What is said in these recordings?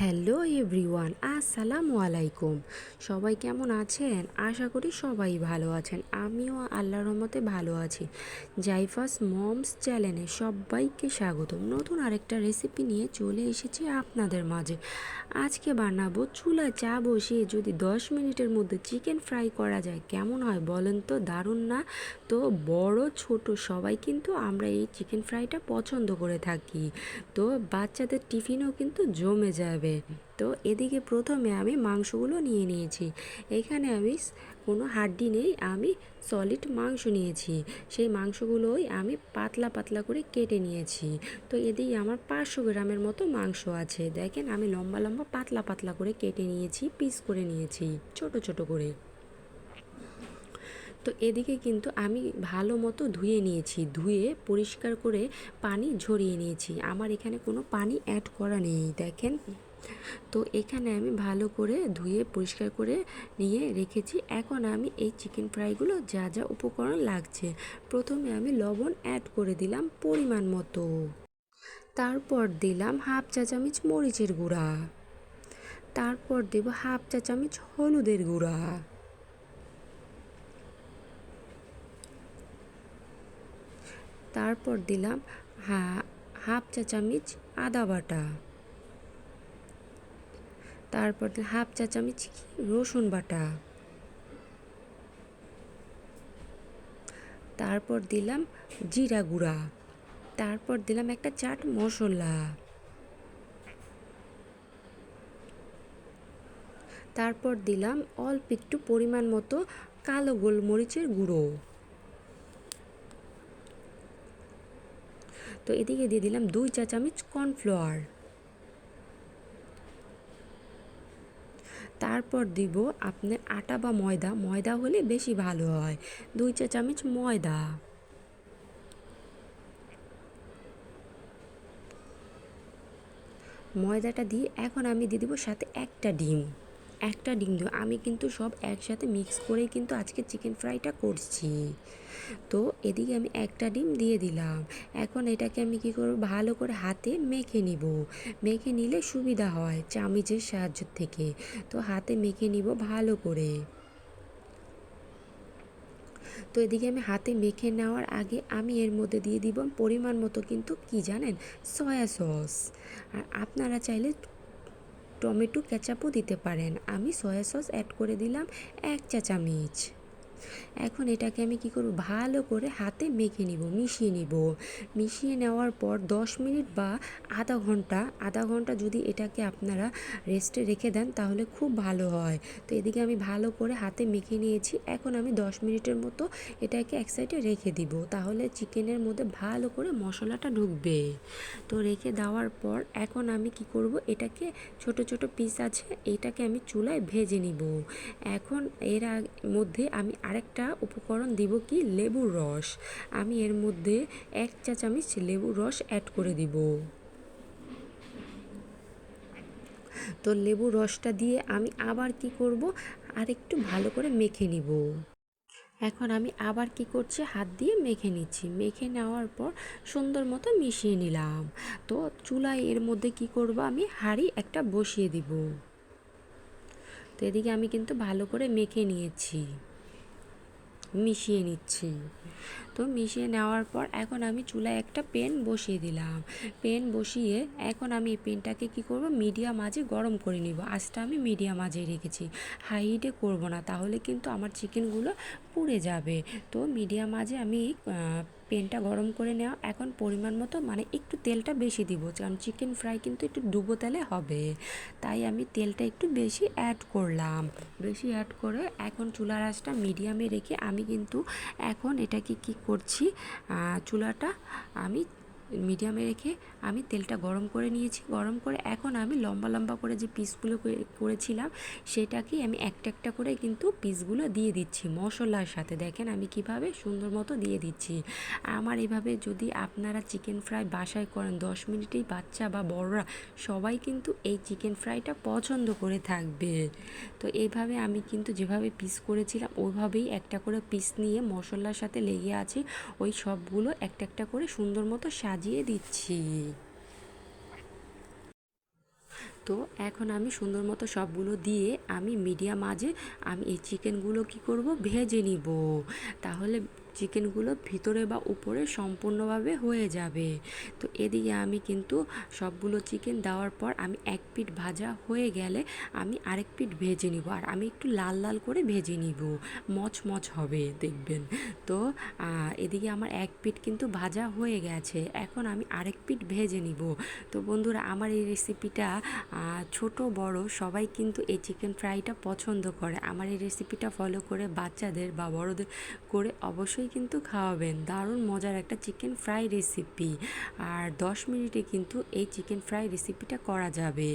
Hello everyone, আসসালামু আলাইকুম। সবাই কেমন আছেন? আশা করি সবাই ভালো আছেন। আমিও আল্লাহর রহমতে ভালো আছি। জাইফাস মমস চ্যানেলে সবাইকে স্বাগতম। নতুন আরেকটা রেসিপি নিয়ে চলে এসেছি আপনাদের মাঝে। আজকে বানাবো চুলায় চা বসিয়ে যদি দশ মিনিটের মধ্যে চিকেন ফ্রাই করা যায়, কেমন হয় বলেন তো? দারুণ না? তো বড়, ছোট সবাই কিন্তু আমরা এই চিকেন ফ্রাইটা পছন্দ করে থাকি। তো বাচ্চাদের টিফিনও কিন্তু জমে যাবে। তো এদিকে প্রথমে আমি মাংসগুলো নিয়ে নিয়েছি। এখানে আমি কোনো হাড্ডি নেই, আমি সলিড মাংস নিয়েছি। সেই মাংসগুলোই আমি পাতলা পাতলা করে কেটে নিয়েছি। তো এদিকে আমার পাঁচশো গ্রামের মতো মাংস আছে। দেখেন আমি লম্বা লম্বা পাতলা পাতলা করে কেটে নিয়েছি পিস করে নিয়েছি, ছোট ছোট করে। তো এদিকে কিন্তু আমি ভালো মতো ধুয়ে নিয়েছি, ধুয়ে পরিষ্কার করে পানি ঝরিয়ে নিয়েছি। আমার এখানে কোনো পানি অ্যাড করা নেই, দেখেন। তো এখানে আমি ভালো করে ধুয়ে, পরিষ্কার করে নিয়ে রেখেছি। এখন আমি এই চিকেন ফ্রাইগুলো যা যা উপকরণ লাগছে, প্রথমে আমি লবণ অ্যাড করে দিলাম পরিমাণ মতো। তারপর দিলাম হাফ চা চামচ মরিচের গুঁড়া। তারপর দেব হাফ চা চামচ হলুদের গুঁড়া। তারপর দিলাম হা, হাফ চা চামচ আদা বাটা। তারপর হাফ চা চামচ রসুন বাটা। তারপর দিলাম জিরা গুঁড়া। তারপর দিলাম একটা চাট মশলা। তারপর দিলাম অল্প একটু পরিমাণ মতো কালো গোলমরিচের গুঁড়ো। তো এদিকে দিয়ে দিলাম দুই চা চামচ কর্নফ্লাওয়ার। তারপর দিব আপনি আটা বা ময়দা। ময়দা হলে বেশি ভালো হয়। দুই চা চামচ ময়দা। ময়দাটা দিয়ে এখন আমি দিয়ে দিব সাথে একটা ডিম। একটা ডিম দেবো আমি কিন্তু সব একসাথে মিক্স করেই কিন্তু আজকে চিকেন ফ্রাইটা করছি। তো এদিকে আমি একটা ডিম দিয়ে দিলাম। এখন এটাকে আমি কি করব? ভালো করে হাতে মেখে নিব। মেখে নিলে সুবিধা হয় চামিচের সাহায্য থেকে। তো হাতে মেখে নিব ভালো করে। তো এদিকে আমি হাতে মেখে নেওয়ার আগে আমি এর মধ্যে দিয়ে দিব পরিমাণ মতো কিন্তু কি জানেন? Soya sauce. আর আপনারা চাইলে টমেটো কেচাপও দিতে পারেন। আমি সয়া সস অ্যাড করে দিলাম এক চা চামচ এখন এটাকে আমি কি করব? ভালো করে হাতে মেখে নিব, মিশিয়ে নিব। মিশিয়ে নেওয়ার পর দশ মিনিট বা আধা ঘণ্টা আধা ঘণ্টা যদি এটাকে আপনারা রেস্টে রেখে দেন তাহলে খুব ভালো হয়। তো এদিকে আমি ভালো করে হাতে মেখে নিয়েছি। এখন আমি দশ মিনিটের মতো এটাকে এক সাইডে রেখে দিব। তাহলে চিকেনের মধ্যে ভালো করে মশলাটা ঢুকবে। তো রেখে দেওয়ার পর এখন আমি কি করব? এটাকে ছোট ছোট পিস আছে, এটাকে আমি চুলায় ভেজে নিব। এখন এর মধ্যে আমি আরেকটা উপকরণ দিব কি? লেবুর রস। আমি এর মধ্যে এক চা চামচ লেবুর রস অ্যাড করে দিব। তো লেবুর রসটা দিয়ে আমি আবার কি করব? আরেকটু ভালো করে মেখে নিব। এখন আমি আবার কি করছি? হাত দিয়ে মেখে নিচ্ছি। মেখে নেওয়ার পর সুন্দর মতো মিশিয়ে নিলাম। তো চুলায় এর মধ্যে কি করব? আমি হাঁড়ি একটা বসিয়ে দিব। তো এদিকে আমি কিন্তু ভালো করে মেখে নিয়েছি। মিশিয়ে নিচ্ছি। তো মিশিয়ে নেওয়ার পর এখন আমি চুলায় একটা পেন বসিয়ে দিলাম। পেন বসিয়ে এখন আমি এই পেনটাকে কি করব? মিডিয়াম আঁচে গরম করে নিব। আঁচটা আমি মিডিয়াম আঁচে রেখেছি। হাই হিটে করব না, তাহলে কিন্তু আমার চিকেনগুলো পুড়ে যাবে। তো মিডিয়াম আঁচে আমি পেনটা গরম করে নেওয়া, এখন পরিমাণ মতো মানে একটু তেলটা বেশি দিব, কারণ চিকেন ফ্রাই কিন্তু একটু ডুবো তেলে হবে। তাই আমি তেলটা একটু বেশি অ্যাড করলাম। বেশি অ্যাড করে এখন চুলার আঁচটা মিডিয়ামে রেখে আমি কিন্তু এখন এটাকে কি করছি চুলাটা আমি মিডিয়ামে রেখে আমি তেলটা গরম করে নিয়েছি। গরম করে এখন আমি লম্বা লম্বা করে যে পিসগুলো করে- করেছিলাম, সেটাকেই আমি একটা একটা করে কিন্তু পিসগুলো দিয়ে দিচ্ছি মশলার সাথে। দেখেন আমি কীভাবে সুন্দর মতো দিয়ে দিচ্ছি। আমার এভাবে যদি আপনারা চিকেন ফ্রাই বাসায় করেন, দশ মিনিটেই বাচ্চা বা বড়রা সবাই কিন্তু এই চিকেন ফ্রাইটা পছন্দ করে থাকবে। তো এইভাবে আমি কিন্তু যেভাবে পিস করেছিলাম, ওইভাবেই একটা করে পিস নিয়ে মশলার সাথে লেগে আছে ওই সবগুলো একটা একটা করে সুন্দর মতো সাজিয়ে দিচ্ছি। তো এখন আমি সুন্দর মতো সবগুলো দিয়ে আমি মিডিয়াম আজে আমি এই চিকেনগুলো কি করব, ভেজে নিব। তাহলে চিকেনগুলো ভিতরে বা উপরে সম্পূর্ণভাবে হয়ে যাবে। তো এদিকে আমি কিন্তু সবগুলো চিকেন দেওয়ার পর আমি এক পিঠ ভাজা হয়ে গেলে আমি আরেক পিঠ ভেজে নিব। আর আমি একটু লাল লাল করে ভেজে নিব। মচমচ হবে, দেখবেন। তো এদিকে আমার এক পিঠ কিন্তু ভাজা হয়ে গেছে। এখন আমি আরেক পিঠ ভেজে নিব। তো বন্ধুরা, আমার এই রেসিপিটা ছোট, বড় সবাই কিন্তু এই চিকেন ফ্রাইটা পছন্দ করে। আমার এই রেসিপিটা ফলো করে বাচ্চাদের বা বড়দের করে অবশ্যই কিন্তু খাওয়াবেন। দারুণ মজার একটা চিকেন ফ্রাই রেসিপি আর দশ মিনিটে কিন্তু এই চিকেন ফ্রাই রেসিপিটা করা যাবে।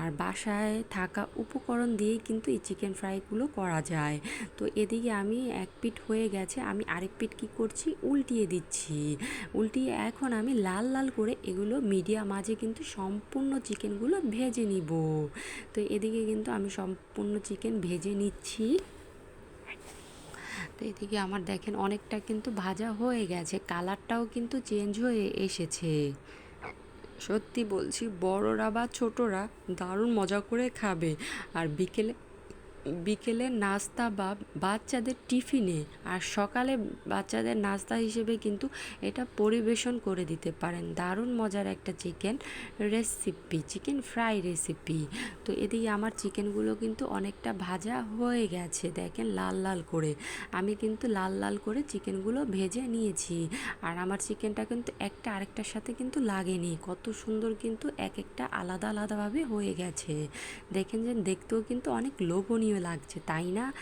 আর বাসায় থাকা উপকরণ দিয়েই কিন্তু এই চিকেন ফ্রাইগুলো করা যায়। তো এদিকে আমি এক পিঠ হয়ে গেছে, আমি আরেক পিঠ কী করছি? উল্টিয়ে দিচ্ছি। উল্টিয়ে এখন আমি লাল লাল করে এগুলো মিডিয়াম মাঝে কিন্তু সম্পূর্ণ চিকেনগুলো ভেজে নিব। তো এদিকে কিন্তু আমি সম্পূর্ণ চিকেন ভেজে নিচ্ছি। তো এদিকে আমার দেখেন অনেকটা কিন্তু ভাজা হয়ে গেছে, কালারটাও কিন্তু চেঞ্জ হয়ে এসেছে। সত্যি বলছি, বড়রা বা ছোটরা দারুণ মজা করে খাবে। আর বিকেলে বিকেলের নাস্তা বা বাচ্চাদের টিফিনে আর সকালে বাচ্চাদের নাস্তা হিসেবে কিন্তু এটা পরিবেশন করে দিতে পারেন। দারুণ মজার একটা chicken recipe, chicken fry recipe. তো এদিকে আমার চিকেনগুলো কিন্তু অনেকটা ভাজা হয়ে গেছে, দেখেন লাল লাল করে। আমি কিন্তু লাল লাল করে চিকেনগুলো ভেজে নিয়েছি আর আমার চিকেনটা কিন্তু একটা আরেকটার সাথে কিন্তু লাগেনি। কত সুন্দর কিন্তু এক একটা আলাদা আলাদাভাবে হয়ে গেছে। দেখেন যে দেখতেও কিন্তু অনেক লোভনীয় লাগছে, তাই না?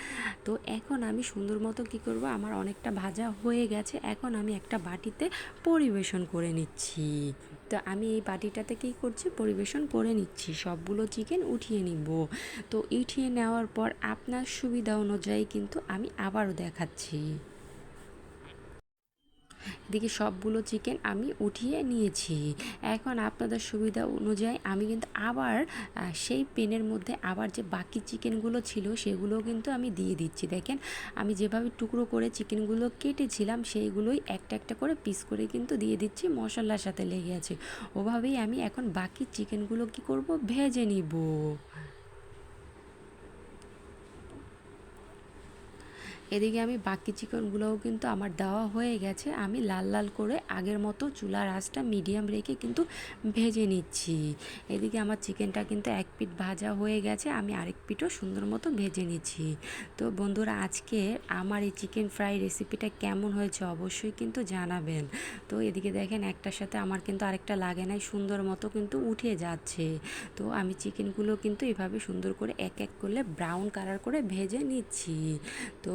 তো এখন আমি সুন্দর মতো কী করব? আমার অনেকটা ভাজা হয়ে গেছে, এখন আমি একটা বাটিতে পরিবেশন করে নিচ্ছি। তো আমি এই বাটিটাতে কী করছি? পরিবেশন করে নিচ্ছি, সবগুলো চিকেন উঠিয়ে নিব। তো উঠিয়ে নেওয়ার পর আপনার সুবিধা অনুযায়ী কিন্তু আমি আবারও দেখাচ্ছি। এদিকে সবগুলো চিকেন আমি উঠিয়ে নিয়েছি। এখন আপনাদের সুবিধা অনুযায়ী আমি কিন্তু আবার সেই পেনের মধ্যে আবার যে বাকি চিকেনগুলো ছিল সেগুলো কিন্তু আমি দিয়ে দিচ্ছি। দেখেন, আমি যেভাবে টুকরো করে চিকেনগুলো কেটেছিলাম সেইগুলোই একটা একটা করে পিস করে কিন্তু দিয়ে দিচ্ছি, মশলার সাথে লেগে আছে। ওভাবেই আমি এখন বাকি চিকেনগুলো কি করব? ভেজে নিব। এদিকে আমি বাকি চিকেনগুলোও কিন্তু আমার দেওয়া হয়ে গেছে। আমি লাল লাল করে আগের মতো চুলার আঁচটা মিডিয়াম রেখে কিন্তু ভেজে নিচ্ছি। এদিকে আমার চিকেনটা কিন্তু এক পিঠ ভাজা হয়ে গেছে, আমি আরেক পিঠও সুন্দর মতো ভেজে নিচ্ছি। তো বন্ধুরা, আজকে আমার এই চিকেন ফ্রাই রেসিপিটা কেমন হয়েছে অবশ্যই কিন্তু জানাবেন। তো এদিকে দেখেন, একটার সাথে আমার কিন্তু আরেকটা লাগে নাই, সুন্দর মতো কিন্তু উঠে যাচ্ছে। তো আমি চিকেনগুলো কিন্তু এভাবে সুন্দর করে এক এক করলে ব্রাউন কালার করে ভেজে নিচ্ছি। তো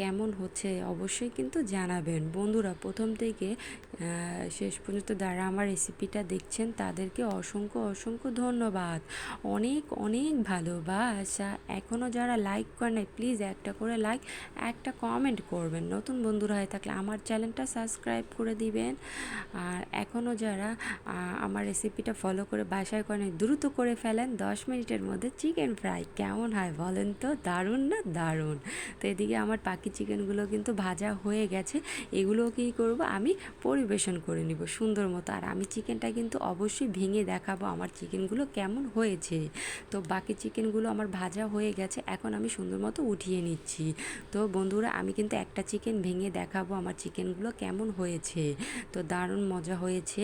কেমন হচ্ছে অবশ্যই কিন্তু জানাবেন। বন্ধুরা, প্রথম থেকে শেষ পর্যন্ত যারা আমার রেসিপিটা দেখছেন, তাদেরকে অসংখ্য অসংখ্য ধন্যবাদ। অনেক অনেক ভালোবাসা। এখনও যারা লাইক করে নাই প্লিজ একটা করে লাইক একটা কমেন্ট করবেন। নতুন বন্ধুরা হয়ে থাকলে আমার চ্যানেলটা সাবস্ক্রাইব করে দিবেন। আর এখনও যারা আমার রেসিপিটা ফলো করে বাসায় করেন দ্রুত করে ফেলেন। দশ মিনিটের মধ্যে চিকেন ফ্রাই কেমন হয় বলেন তো? দারুণ না? দারুণ। তো এদিকে আমার পাখি চিকেনগুলো কিন্তু ভাজা হয়ে গেছে এগুলো কী করব আমি পরিবেশন করে নিব সুন্দর মতো। আর আমি চিকেনটা কিন্তু অবশ্যই ভেঙে দেখাবো আমার চিকেনগুলো কেমন হয়েছে। তো বাকি চিকেনগুলো আমার ভাজা হয়ে গেছে, এখন আমি সুন্দর মতো উঠিয়ে নিচ্ছি। তো বন্ধুরা, আমি কিন্তু একটা চিকেন ভেঙে দেখাবো আমার চিকেনগুলো কেমন হয়েছে। তো দারুণ মজা হয়েছে,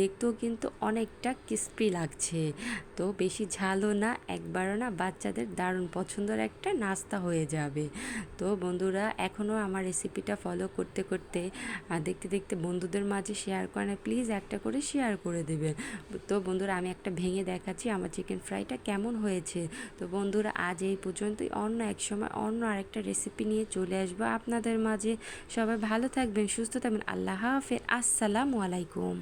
দেখতেও কিন্তু অনেকটা ক্রিস্পি লাগছে। তো বেশি ঝালও না, একবারও না, বাচ্চাদের দারুণ পছন্দের একটা নাস্তা হয়ে যাবে। তো বন্ধুরা এখনও আমার রেসিপিটা ফলো করতে করতে দেখতে দেখতে বন্ধুদের মাঝে শেয়ার করে না প্লিজ একটা করে শেয়ার করে দেবেন। তো বন্ধুরা, আমি একটা ভেঙে দেখাচ্ছি আমার চিকেন ফ্রাইটা কেমন হয়েছে। তো বন্ধুরা, আজ এই পর্যন্তই। অন্য এক সময় অন্য আরেকটা রেসিপি নিয়ে চলে আসব আপনাদের মাঝে। সবাই ভালো থাকবেন, সুস্থ থাকবেন। আল্লাহ হাফের আসসালামু আলাইকুম।